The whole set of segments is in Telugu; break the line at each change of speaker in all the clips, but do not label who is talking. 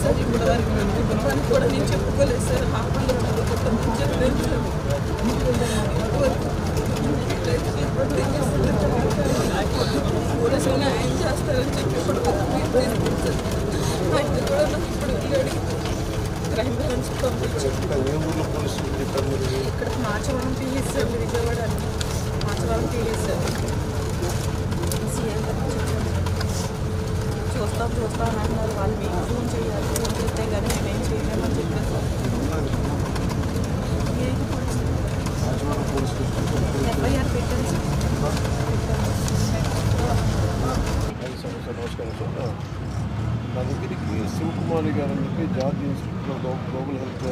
సార్ ఇప్పుడు వరకు నా కుటుంబానికి కూడా నేను చెప్పుకోలేదు సార్. ఇంతవరకు పోలీసులు న్యాయం చేస్తారని చెప్పి ఇప్పుడు ఆయన కూడా నాకు ఇప్పుడు వెళ్ళాడు క్రైమ్ బ్రాంచ్ పంపించి.
ఇంకా ఏ ఊర్లో పోలీసులు చెప్పారు మీరు
ఇక్కడ Marchavaram PS sir Vijayawada Marchavaram PS sir CM గారు చెప్పారు. చూస్తాం చూస్తాం అని అంటున్నారు వాళ్ళు మీకు ఫోన్ చేయాలి ఫోన్ చేస్తే కానీ మేమేం చేయలేమని చెప్పారు సార్ ఏం పోలీసులు?
రాజవాడ పోలీసులు
ఎఫ్ఐఆర్ పెట్టాను సార్ పెట్టాను.
ఐదు సంవత్సరాలు నమస్కారం సార్ నా దగ్గరికి శివకుమారి గారు అని చెప్పి జార్జ్ ఇన్స్టిట్యూట్లో గ్లో- గ్లోబల్ హెల్త్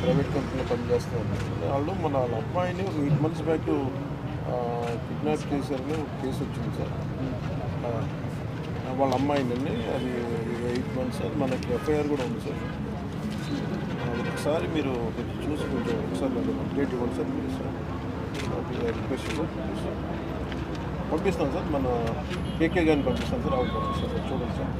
ప్రైవేట్ కంపెనీలో పనిచేస్తున్నారు వాళ్ళు మన వాళ్ళ అబ్బాయిని ఒక ఎయిట్ మంత్స్ బ్యాక్ కిడ్నాప్ చేశారని ఒక కేసు వచ్చింది సార్ ఆ, వాళ్ళ అమ్మాయిందండి అది ఎయిట్ మంత్స్ అది మనకి ఎఫ్ఐఆర్ కూడా ఉంది సార్. అది ఒకసారి మీరు చూసి కొంచెం ఒకసారి నాకు అప్డేట్ ఇవ్వండి సార్ మీరు సార్. Request sir. పంపిస్తాను సార్ మన కేకే గారిని పంపిస్తాను సార్ అవును పంపిస్తాను సార్ చూడండి సార్.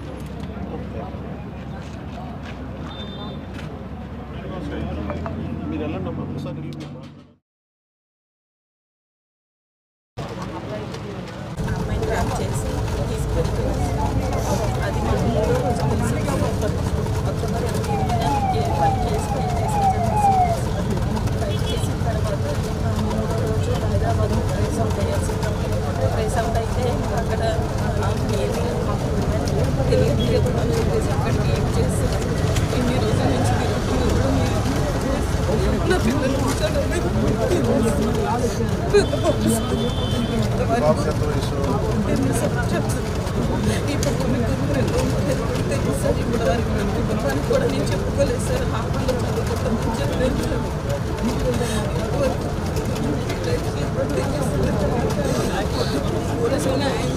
ఈ పక్కన రెండు తెలుగు సార్ ఇప్పుడు వారికి నా కూడా నేను చెప్పుకోలేదు సార్ హాస్పిటల్లో చదువుకుంటాను చెప్పలేదు సార్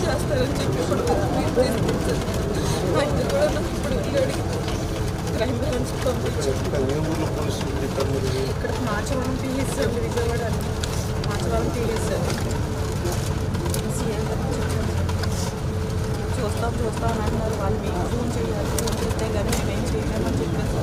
చేస్తారని చెప్పి ఇప్పుడు ఆయన కూడా నాకు ఇప్పుడు క్రైమ్ పంపించి
ఇంకా మీరు
Marchavaram PS sir Vijayawada Marchavaram PS చూస్తాం చూస్తాం అని అంటున్నారు వాళ్ళు మీకు ఫోన్ చేయాలి ఫోన్ చేస్తే కానీ మేమేం చేయలేమని చెప్పారు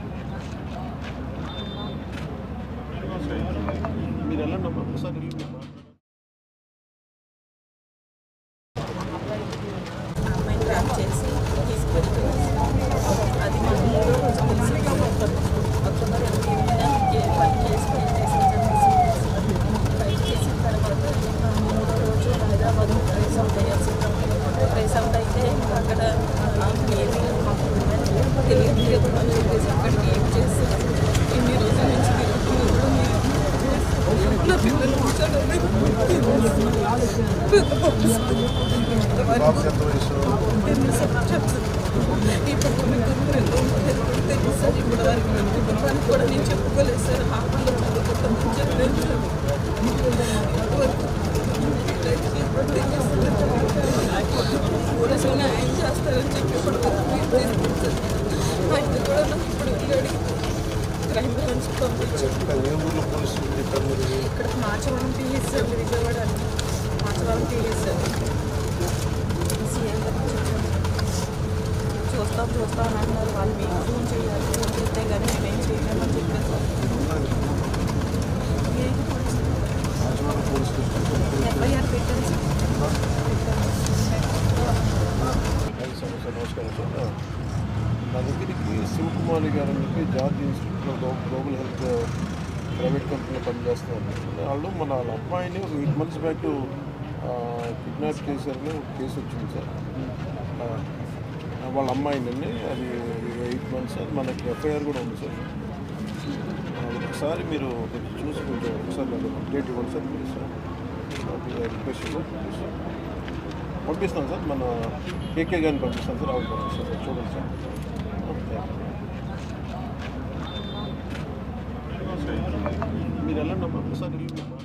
మీరు వెళ్ళండి అమ్మా. ఒకసారి
కూడా నేను చెప్పుకోలేదు సార్ హాస్పిటల్లో చదువుకుంటాను చెప్పలేదు సార్ పోలీసులు చేస్తారని చెప్పి ఇప్పుడు ఆయన కూడా నాకు ఇప్పుడు వెళ్ళాడు క్రైమ్ బ్రాంచ్ ఇక్కడ Marchavaram PS sir Vijayawada Marchavaram PS sir CM గారు చెప్పారు. చూస్తాం చూస్తాం అని అంటున్నారు వాళ్ళు మీకు ఫోన్ చేయాలి ఫోన్ చేస్తే కానీ మేము ఏం చేయలేమని చెప్పారు సార్ ఏది police
Rajavada police station
FIR పెట్టారు సార్
ఐదు సంవత్సరాలు నమస్కారం సార్ నా దగ్గరికి శివకుమారి గారు అని చెప్పి జార్జ్ ఇన్స్టిట్యూట్లో గ్లో- గ్లోబల్ హెల్త్ ప్రైవేట్ కంపెనీలో పనిచేస్తున్నారు వాళ్ళు మన వాళ్ళ అమ్మాయిని ఒక ఎయిట్ మంత్స్ బ్యాక్ కిడ్నాప్ చేశారని ఒక కేసు వచ్చింది సార్. వాళ్ళ అమ్మాయిని అది ఎయిట్ మంత్స్ సార్. మనకి ఎఫ్ఐఆర్ కూడా ఉంది సార్. ఒకసారి మీరు చూసి కొంచెం ఒకసారి నాకు అప్డేట్ ఇవ్వండి sir please sir. Request sir. పంపిస్తాను సార్ మన కేకే గారిని పంపిస్తాను సార్ అవును పంపిస్తాను సార్. చూడండి సార్. ఓకే. మీరు వెళ్ళండి అమ్మా ఒకసారి వెళ్ళండి అమ్మా.